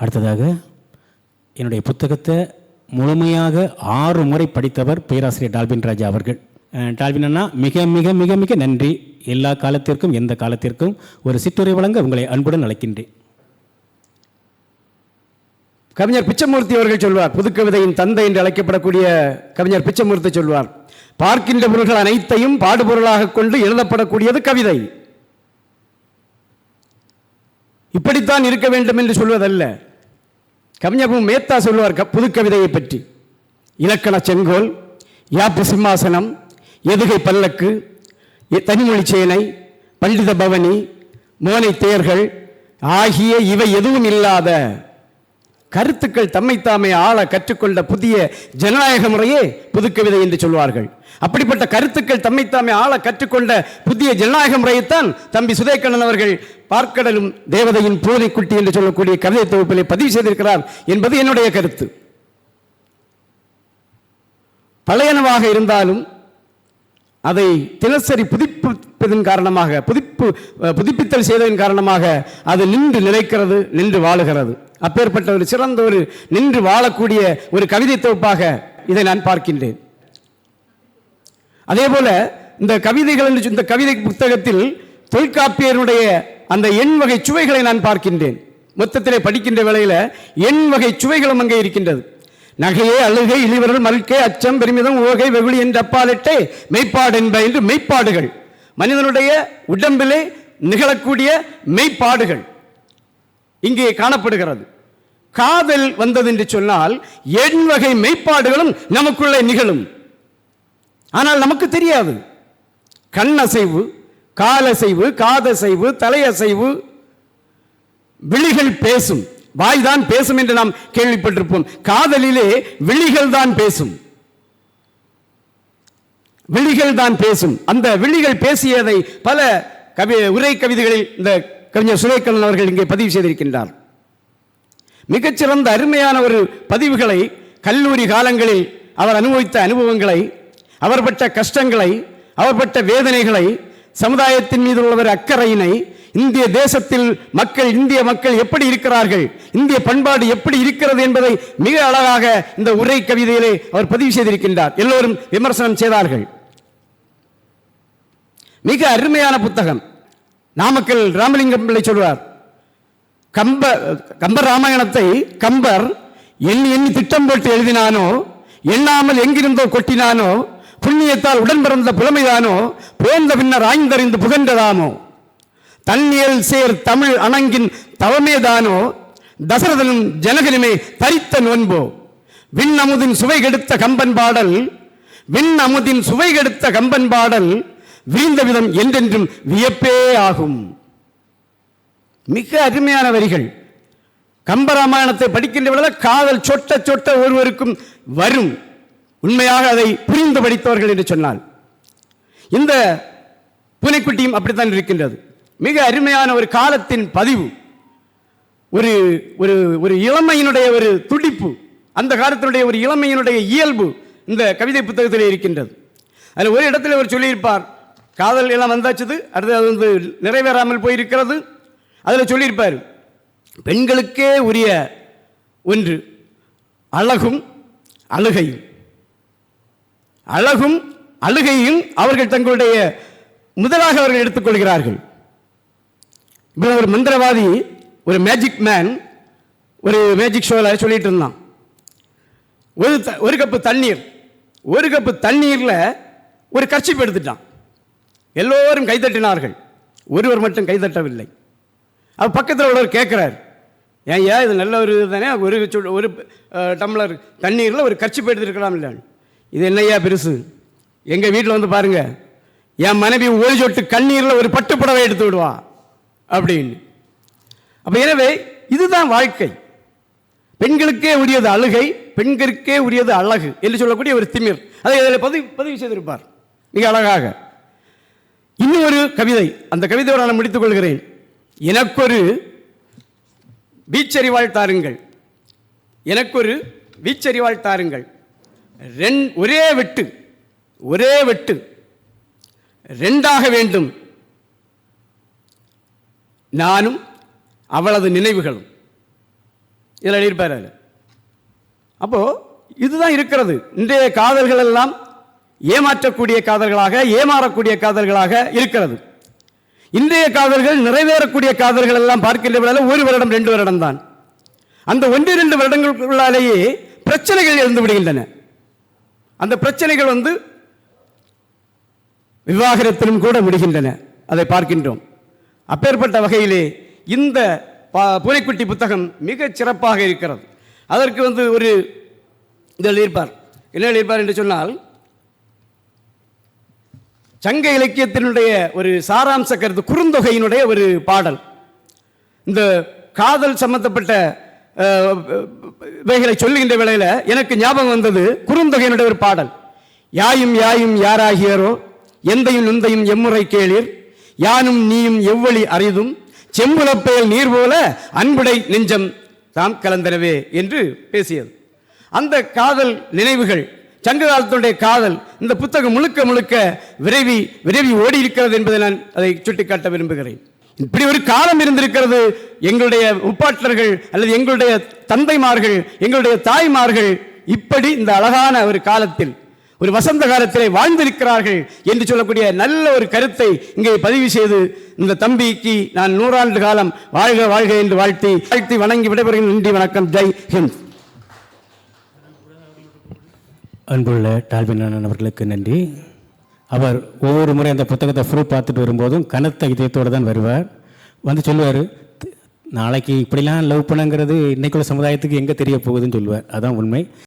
அடுத்ததாக என்னுடைய புத்தகத்தை முழுமையாக ஆறு முறை படித்தவர் பேராசிரியர் டால்பின் ராஜா அவர்கள். டால்பின் அண்ணா மிக மிக மிக மிக நன்றி. எல்லா காலத்திற்கும் எந்த காலத்திற்கும் ஒரு சிற்றுரை வழங்க உங்களை அன்புடன் அழைக்கின்றேன். கவிஞர் பிச்சமூர்த்தி அவர்கள் சொல்வார் புதுக்கவிதையின் தந்தை என்று அழைக்கப்படக்கூடிய கவிஞர் பிச்சமூர்த்தி சொல்வார் பார்க்கின்ற பொருள்கள் அனைத்தையும் பாடுபொருளாக கொண்டு எழுதப்படக்கூடியது கவிதை. இப்படித்தான் இருக்க வேண்டும் என்று சொல்வதல்ல. கவிஞர் மேத்தா சொல்லுவார் புது கவிதையை பற்றி. இலக்கண செங்கோல் யாப்பு சிம்மாசனம் எதுகை பல்லக்கு தனிமொழி சேனை பண்டித பவனி மோனை தேர்கள் ஆகிய இவை எதுவும் இல்லாத கருத்துக்கள் தம்மைத்தாமே ஆள கற்றுக்கொண்ட புதிய ஜனநாயக முறையே புதுக்கவிதை என்று சொல்வார்கள். அப்படிப்பட்ட கருத்துக்கள் தம்மைத்தாமே ஆள கற்றுக்கொண்ட புதிய ஜனநாயக முறையைத்தான் தம்பி சுதேக்கண்ணன் அவர்கள் பார்க்கடலும் தேவதையின் பூனைக்குட்டி என்று சொல்லக்கூடிய கவிதை தொகுப்பிலே பதிவு செய்திருக்கிறார் என்பது என்னுடைய கருத்து. பழையனவாக இருந்தாலும் அதை தினசரி புதுப்பிப்பதன் காரணமாக புதுப்பு புதுப்பித்தல் செய்ததன் காரணமாக அது நின்று நிலைக்கிறது நின்று வாழுகிறது. அப்பேற்பட்ட ஒரு சிறந்த ஒரு நின்று வாழக்கூடிய ஒரு கவிதை தொகுப்பாக இதை நான் பார்க்கின்றேன். அதே போல இந்த கவிதைகள் என்று இந்த கவிதை புத்தகத்தில் தொல்காப்பியருடைய அந்த எண் வகை சுவைகளை நான் பார்க்கின்றேன். மொத்தத்திலே படிக்கின்ற வேளையில் எண் வகை சுவைகளும் அங்கே இருக்கின்றது. நகையே அழுகை இழிவர்கள் மல்கே அச்சம் பெருமிதம் ஓகை வெகுளி என்று அப்பாலிட்டே மெய்ப்பாடு என்ப என்று மெய்ப்பாடுகள். மனிதனுடைய உடம்பிலே நிகழக்கூடிய மெய்ப்பாடுகள் இங்கே காணப்படுகிறது. காதல் வந்தது என்று சொன்னால் எண் வகை மெய்ப்பாடுகளும் நமக்குள்ளே நிகழும். ஆனால் நமக்கு தெரியாது. கண்ணசைவு காலசைவு காதசைவு தலையசைவு விழிகள் பேசும். வாய்தான் பேசும் என்று நாம் கேள்விப்பட்டிருப்போம். காதலிலே விழிகள் தான் பேசும். விழிகள் தான் பேசும். அந்த விழிகள் பேசியதை பல கவி உரை கவிதைகளில் இந்த கவிஞர் சுரேக்கலன் அவர்கள் இங்கே பதிவு செய்திருக்கின்றார். மிகச்சிறந்த அருமையான ஒரு பதிவுகளை கல்லூரி காலங்களில் அவர் அனுபவித்த அனுபவங்களை அவர் பட்ட கஷ்டங்களை அவர் பட்ட வேதனைகளை சமுதாயத்தின் மீது உள்ளவர் அக்கறையினை இந்திய தேசத்தில் மக்கள் இந்திய மக்கள் எப்படி இருக்கிறார்கள் இந்திய பண்பாடு எப்படி இருக்கிறது என்பதை மிக அழகாக இந்த உரை கவிதையிலே அவர் பதிவு செய்திருக்கின்றார். எல்லோரும் விமர்சனம் செய்தார்கள். மிக அருமையான புத்தகம். நாமக்கல் ராமலிங்கம் பிள்ளை சொல்வார் கம்ப கம்ப ராமாயணத்தை கம்பர் எண்ணி எண்ணி திட்டம் போட்டு எழுதினானோ எண்ணாமல் எங்கிருந்தோ கொட்டினானோ புண்ணியத்தால் உடன் பிறந்த புலமைதானோ போந்த பின்னர் ஆய்ந்தறிந்து புகன்றதாமோ தன்னியல் சேர் தமிழ் அணங்கின் தவமேதானோ தசரதனும் ஜனகனுமே தரித்த நோன்போ விண் அமுதின் சுவை கெடுத்த கம்பன் பாடல் விண் அமுதின் சுவை கெடுத்த கம்பன் பாடல் வீழ்ந்த விதம் என்றென்றும் வியப்பே ஆகும். மிக அருமையான வரிகள். கம்பராமாயணத்தை படிக்கின்ற காதல் சொட்ட சொட்ட ஒருவருக்கும் வரும். உண்மையாக அதை புரிந்து படித்தவர்கள் என்று சொன்னால். இந்த பூனைக்குட்டியும் அப்படித்தான் இருக்கின்றது. மிக அருமையான ஒரு காலத்தின் பதிவு. ஒரு ஒரு ஒரு இளமையினுடைய ஒரு துடிப்பு. அந்த காலத்தினுடைய ஒரு இளமையினுடைய இயல்பு இந்த கவிதை புத்தகத்தில் இருக்கின்றது. அதில் ஒரு இடத்துல அவர் சொல்லியிருப்பார். காதல் எல்லாம் வந்தாச்சுது அடுத்து அது வந்து நிறைவேறாமல் போயிருக்கிறது. அதில் சொல்லியிருப்பார் பெண்களுக்கே உரிய ஒன்று அழகும் அழுகையும். அழகும் அழுகையும் அவர்கள் தங்களுடைய முதலாக அவர்கள் எடுத்துக்கொள்கிறார்கள். இப்போ ஒரு மந்திரவாதி ஒரு மேஜிக் மேன் ஒரு மேஜிக் ஷோவில் சொல்லிட்டு இருந்தான். ஒரு த- ஒரு கப்பு தண்ணீர் ஒரு கப்பு தண்ணீரில் ஒரு கர்ச்சிப் எடுத்துட்டான். எல்லோரும் கைதட்டினார்கள். ஒருவர் மட்டும் கைதட்டவில்லை. அவர் பக்கத்தில் உள்ளவர் கேட்குறார் ஏன் ஏன் இது நல்ல ஒரு தானே? ஒரு ஒரு டம்ளர் தண்ணீரில் ஒரு கட்சி போயிட்டுருக்கலாம் இல்லை இது என்னையா பெருசு? எங்கள் வீட்டில் வந்து பாருங்க. என் மனைவி ஒரு சொட்டு கண்ணீரில் ஒரு பட்டுப்படவை எடுத்து விடுவா. அப்படின்னு. அப்போ எனவே இதுதான் வாழ்க்கை. பெண்களுக்கே உரியது அழுகை பெண்களுக்கே உரியது அழகு என்று சொல்லக்கூடிய ஒரு திமிர். அதை இதில் பதிவு பதிவு செய்திருப்பார். மிக அழகாக. இன்னும் ஒரு கவிதை அந்த கவிதையோடு நான் முடித்துக் கொள்கிறேன். எனக்கொரு வீச்சறிவாள் தாருங்கள். எனக்கொரு வீச்சறிவாள் தாருங்கள். ரெண் ஒரே வெட்டு ஒரே வெட்டு ரெண்டாக வேண்டும். நானும் அவளது நினைவுகளும். இதில் எழுதியிருப்பார் அப்போது இதுதான் இருக்கிறது. இன்றைய காதல்கள் எல்லாம் ஏமாற்றக்கூடிய காதல்களாக ஏமாறக்கூடிய காதல்களாக இருக்கிறது. இன்றைய காதல்கள் நிறைவேறக்கூடிய காதல்கள் எல்லாம் பார்க்கின்ற ஒரு வருடம் ரெண்டு வருடம் தான். அந்த ஒன்று இரண்டு வருடங்களுக்குள்ளாலேயே பிரச்சனைகள் இருந்து விடுகின்றன. அந்த பிரச்சனைகள் வந்து விவாகரத்திலும் கூட முடிகின்றன அதை பார்க்கின்றோம். அப்பேற்பட்ட வகையிலே இந்த பா- பூனைக்குட்டி புத்தகம் மிக சிறப்பாக இருக்கிறது. அதற்கு வந்து ஒரு இதில் இருப்பார் என்ன எழுதியிருப்பார் என்று சொன்னால் சங்க இலக்கியத்தினுடைய ஒரு சாராம்ச கருத்து குறுந்தொகையினுடைய ஒரு பாடல். இந்த காதல் சம்பந்தப்பட்ட வகைகளை இவைகளை சொல்லுகின்ற வேளையில் எனக்கு ஞாபகம் வந்தது குறுந்தொகையினுடைய ஒரு பாடல். யாயும் யாயும் யாராகியரோ எந்தையும் நுந்தையும் எம்முறை கேளீர் யானும் நீயும் எவ்வளி அறிதும் செம்புலப்பெயல் நீர் போல அன்புடை நெஞ்சம் தாம் கலந்தரவே என்று பேசியது. அந்த காதல் நினைவுகள் சங்ககாலத்தோடைய காதல் இந்த புத்தகம் முழுக்க முழுக்க விரைவி விரைவி ஓடி இருக்கிறது என்பதை நான் அதை சுட்டிக்காட்ட விரும்புகிறேன். இப்படி ஒரு காலம் இருந்திருக்கிறது எங்களுடைய உப்பாட்டர்கள் அல்லது எங்களுடைய தந்தைமார்கள் எங்களுடைய தாய்மார்கள் இப்படி இந்த அழகான ஒரு காலத்தில் ஒரு வசந்த காலத்திலே வாழ்ந்திருக்கிறார்கள் என்று சொல்லக்கூடிய நல்ல ஒரு கருத்தை இங்கே பதிவு செய்து இந்த தம்பிக்கு நான் நூறாண்டு காலம் வாழ்க வாழ்க என்று வாழ்த்தி வாழ்த்தி வணங்கி விடைபெறுகிறேன். நன்றி வணக்கம். ஜெய் ஹிந்த். அன்புள்ள டால்பின் அவர்களுக்கு நன்றி. அவர் ஒவ்வொரு முறை அந்த புத்தகத்தை ஃபுல் பார்த்துட்டு வரும்போதும் கனத்த இதயத்தோடு தான் வருவார். வந்து சொல்லுவார் நாளைக்கு இப்படிலாம் லவ் பண்ணுங்கிறது இன்றைக்குள்ள சமுதாயத்துக்கு எங்கே தெரிய போகுதுன்னு சொல்லுவார். அதான் உண்மை.